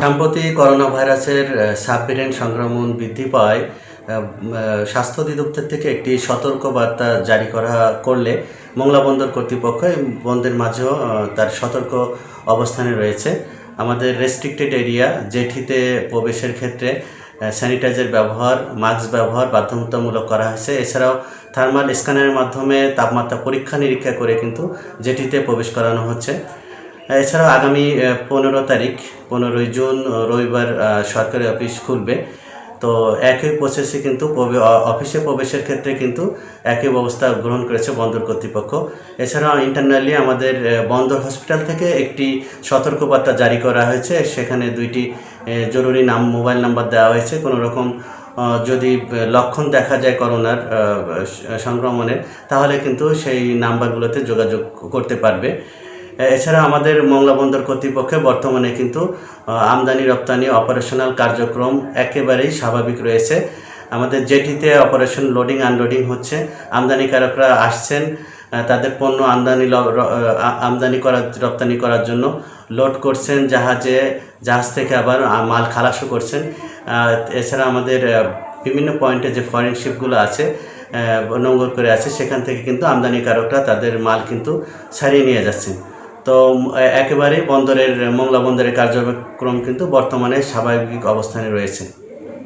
সম্প্রতি করোনা ভাইরাসের সাবভেরিয়েন্ট সংক্রমণ বৃদ্ধি আহ, স্বাস্থ্য অধিদপ্তর থেকে একটি সতর্কবার্তা জারি করা করলে মংলা বন্দর কর্তৃপক্ষ এই বন্দরের মাঝেও তার সতর্ক অবস্থানে রয়েছে। আমাদের রেস্ট্রিক্টেড এরিয়া জেঠিতে প্রবেশের ক্ষেত্রে স্যানিটাইজার ব্যবহার মাস্ক ব্যবহার বাধ্যতামূলক করা হয়েছে। এছাড়াও থার্মাল স্ক্যানারের মাধ্যমে তাপমাত্রা পরীক্ষা নিরীক্ষা করে কিন্তু জেঠিতে প্রবেশ করানো হচ্ছে। এছাড়াও আগামী পনেরো তারিখ, পনেরোই জুন রবিবার সরকারি অফিস খুলবে। তো একই প্রসেসে কিন্তু অফিসে প্রবেশের ক্ষেত্রে কিন্তু একই ব্যবস্থা গ্রহণ করেছে বন্দর কর্তৃপক্ষ। এছাড়াও ইন্টারনালি আমাদের বন্দর হসপিটাল থেকে একটি সতর্কবার্তা জারি করা হয়েছে। সেখানে দুইটি জরুরি নাম মোবাইল নাম্বার দেওয়া হয়েছে। কোনো রকম যদি লক্ষণ দেখা যায় করোনার সংক্রমণের, তাহলে কিন্তু সেই নাম্বারগুলোতে যোগাযোগ করতে পারবে। এছাড়া আমাদের মংলা বন্দর কর্তৃপক্ষে বর্তমানে কিন্তু আমদানি, রপ্তানি অপারেশনাল কার্যক্রম একেবারেই স্বাভাবিক রয়েছে। আমাদের জেটিতে অপারেশন লোডিং আনলোডিং হচ্ছে। আমদানিকারকরা আসছেন তাদের পণ্য আমদানি আমদানি করার, রপ্তানি করার জন্য লোড করছেন, জাহাজে, জাহাজ থেকে আবার মাল খালাসও করছেন। এছাড়া আমাদের বিভিন্ন পয়েন্টে যে ফরেন শিপগুলো আছে নোঙ্গর করে আছে, সেখান থেকে কিন্তু আমদানিকারকরা তাদের মাল কিন্তু ছাড়িয়ে নিয়ে যাচ্ছেন। তো একেবারেই বন্দরের মংলা বন্দরের কার্যক্রম কিন্তু বর্তমানে স্বাভাবিক অবস্থানে রয়েছে।